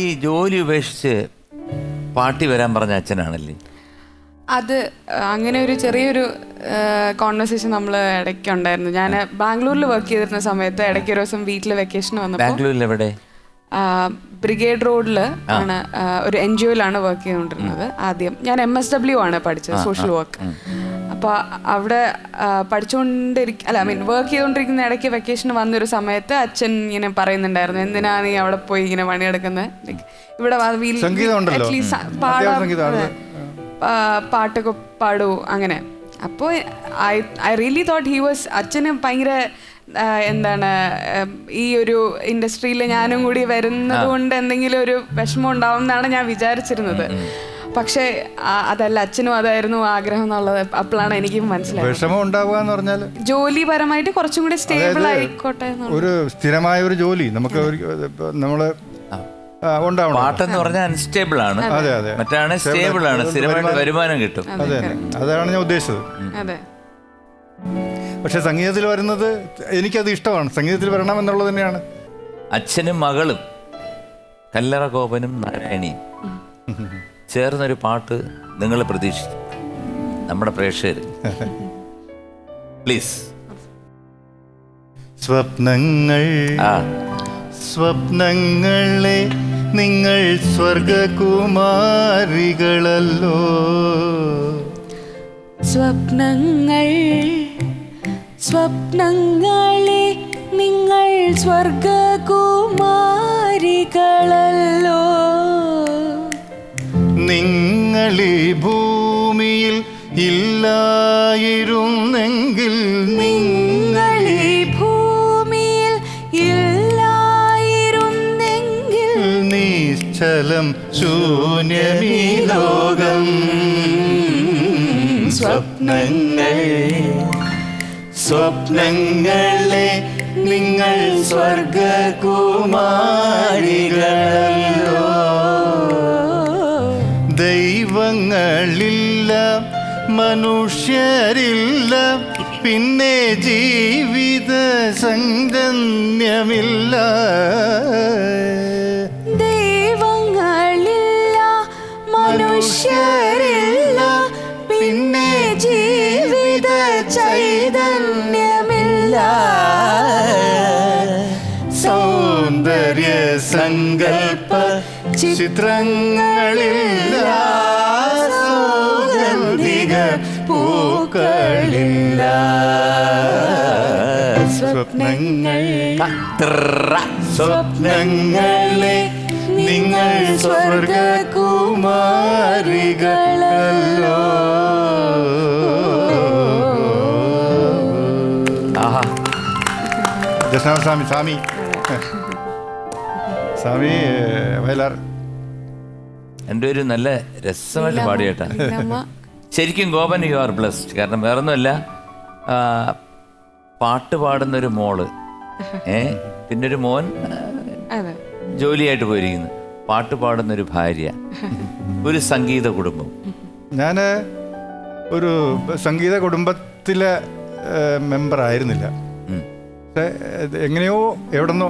ഈ ജോലി ഉപേക്ഷിച്ച് പാട്ടി വരാൻ പറഞ്ഞ അച്ഛനാണല്ലേ? അത് അങ്ങനെ ഒരു ചെറിയൊരു കോൺവെർസേഷൻ നമ്മൾ ഇടയ്ക്ക് ഉണ്ടായിരുന്നു. ഞാൻ ബാംഗ്ലൂരിൽ വർക്ക് ചെയ്തിരുന്ന സമയത്ത് ഇടയ്ക്ക് ഒരു ദിവസം വീട്ടിൽ വെക്കേഷൻ വന്നു ബാംഗ്ലൂരിൽ എവിടെ? ബ്രിഗേഡ് റോഡിൽ ആണ് ഒരു എൻ ജി ഒയിലാണ് വർക്ക് ചെയ്തുകൊണ്ടിരുന്നത് ആദ്യം. ഞാൻ എം എസ് ഡബ്ല്യു ആണ് പഠിച്ചത് സോഷ്യൽ വർക്ക് അപ്പോൾ അവിടെ പഠിച്ചുകൊണ്ടിരിക്ക അല്ല ഐ മീൻ വർക്ക് ചെയ്തുകൊണ്ടിരിക്കുന്ന ഇടയ്ക്ക് വെക്കേഷൻ വന്നൊരു സമയത്ത് അച്ഛൻ ഇങ്ങനെ പറയുന്നുണ്ടായിരുന്നു എന്തിനാ നീ അവിടെ പോയി ഇങ്ങനെ പണിയെടുക്കുന്നത് ഇവിടെ പാട്ടൊക്കെ പാടൂ അങ്ങനെ. അപ്പോൾ I I really thought he was അച്ഛന് ഭയങ്കര എന്താണ് ഈ ഒരു ഇൻഡസ്ട്രിയിൽ ഞാനും കൂടി വരുന്നത് കൊണ്ട് എന്തെങ്കിലും ഒരു വിഷമം ഉണ്ടാവും എന്നാണ് ഞാൻ വിചാരിച്ചിരുന്നത്. പക്ഷേ അതല്ല അച്ഛനും അതായിരുന്നു ആഗ്രഹം എന്നുള്ളത് അപ്പോഴാണ് എനിക്ക് മനസ്സിലായത്. വിഷമം ഉണ്ടാവുക എന്ന് പറഞ്ഞാൽ ജോലിപരമായിട്ട് കുറച്ചും കൂടി സ്റ്റേബിൾ ആയിക്കോട്ടെ. ഒരു സ്ഥിരമായ ഒരു ജോലി നമുക്ക് നമ്മൾ ഉണ്ടാവണം. പാട്ടെന്ന് പറഞ്ഞാൽ അൺസ്റ്റേബിൾ ആണ്. അതെ അതെ. മറ്റാണ് സ്റ്റേബിൾ ആണ്. സ്ഥിരമായിട്ട് വരുമാനം കിട്ടും. അതെ അതാണ് ഞാൻ ഉദ്ദേശിച്ചത്. അതെ. പക്ഷെ സംഗീതത്തിൽ വരുന്നത് എനിക്കത് ഇഷ്ടമാണ്. സംഗീതത്തിൽ വരണം എന്നുള്ളത് തന്നെയാണ്. അച്ഛനും മകളും കല്ലറ കോപനും നാരായണിയും ചേർന്നൊരു പാട്ട് നിങ്ങൾ പ്രതീക്ഷിച്ചു നമ്മുടെ പ്രേക്ഷകർ പ്ലീസ് സ്വപ്നങ്ങൾ ആ. സ്വപ്നങ്ങളെ നിങ്ങൾ സ്വർഗകുമാരികളല്ലോ. സ്വപ്നങ്ങൾ സ്വപ്നങ്ങളെ നിങ്ങൾ സ്വർഗകുമാരികളല്ലോ. നിങ്ങളീ ഭൂമിയിൽ ഇല്ലായിരുന്നെങ്കിൽ നിങ്ങൾ ഈ ഭൂമിയിൽ ഇല്ലായിരുന്നെങ്കിൽ നിശ്ചലം ശൂന്യമീ ലോകം സ്വപ്നങ്ങൾ സ്വപ്നങ്ങളെ നിങ്ങൾ സ്വർഗകുമാരികളല്ലോ മനുഷ്യരില്ല. പിന്നെ ജീവിത സംഗന്യമില്ല ദൈവങ്ങളില്ല മനുഷ്യരില്ല. സൗന്ദര്യ സങ്കൽപ്പ ചിത്രങ്ങളില്ല. സൗഗന്ധിക പൂക്കളില്ല. സ്വപ്നങ്ങൾ. സ്വപ്നങ്ങളെ നിങ്ങൾ സ്വർഗകുമാരികളല്ലോ. ദക്ഷിണാസ്വാമി സ്വാമി. സ്വാമി വയലാർ. എന്റെ ഒരു നല്ല രസമായിട്ട് പാടിയേട്ടാ. കേട്ടാ ശരിക്കും ഗോപൻ യു ആർ ബ്ലസ്ഡ് കാരണം വേറൊന്നുമല്ല പാട്ട് പാടുന്നൊരു മോൾ ഏ പിന്നെ ഒരു മോൻ അതെ. ജോലിയായിട്ട് പോയിരിക്കുന്നു. പാട്ട് പാടുന്നൊരു ഭാര്യ ഒരു സംഗീത കുടുംബം. ഞാൻ ഒരു സംഗീത കുടുംബത്തിലെ മെമ്പർ ആയിരുന്നില്ല. പക്ഷെ എങ്ങനെയോ എവിടെന്നോ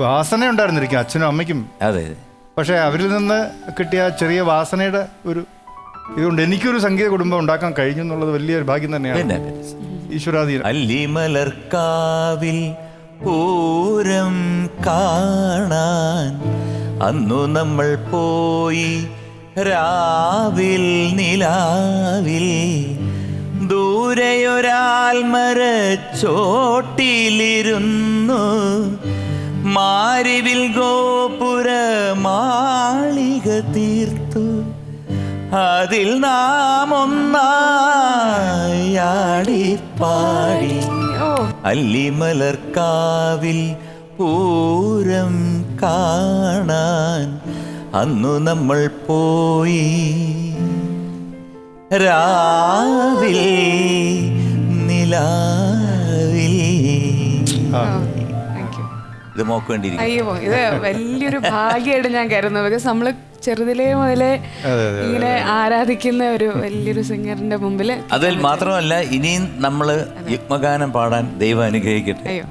വാസന ഉണ്ടായിരുന്നിരിക്കും അച്ഛനും അമ്മയ്ക്കും. അതെ. പക്ഷേ അവരിൽ നിന്ന് കിട്ടിയ ചെറിയ വാസനയുടെ ഒരു ഇതുകൊണ്ട് എനിക്കൊരു സംഗീത കുടുംബം ഉണ്ടാക്കാൻ കഴിഞ്ഞു എന്നുള്ളത് വലിയൊരു ഭാഗ്യം തന്നെയാണ്. ഈശ്വരാധീനം. അല്ലിമലർക്കാവിൽ പൂരം കാണാൻ അന്നു നമ്മൾ പോയി രാവിൽ നിലാവിൽ. ദൂരെയൊരാൽമര ചോട്ടിലിരുന്നു മാരിവിൽ ഗോപുര മാളിക തീർത്തു. അതിൽ നാം ഒന്നാടിപ്പാടി അല്ലിമലർ കാവിൽ പൂരം കാണാൻ അന്നു നമ്മൾ പോയി. രാവിൽ നിലാവിൽ. ഇത് മോക്ക് വേണ്ടിയിരിക്കും അയ്യോ ഇത് വലിയൊരു ഭാഗ്യമായിട്ട് ഞാൻ കരുതുന്നു. ബിക്കോസ് നമ്മൾ ചെറുതിലേ മുതലേ ഇങ്ങനെ ആരാധിക്കുന്ന ഒരു വലിയൊരു സിംഗറിന്റെ മുമ്പിൽ അതിൽ മാത്രമല്ല ഇനിയും നമ്മൾ യുഗ്മഗാനം പാടാൻ ദൈവം അനുഗ്രഹിക്കട്ടെ. അയ്യോ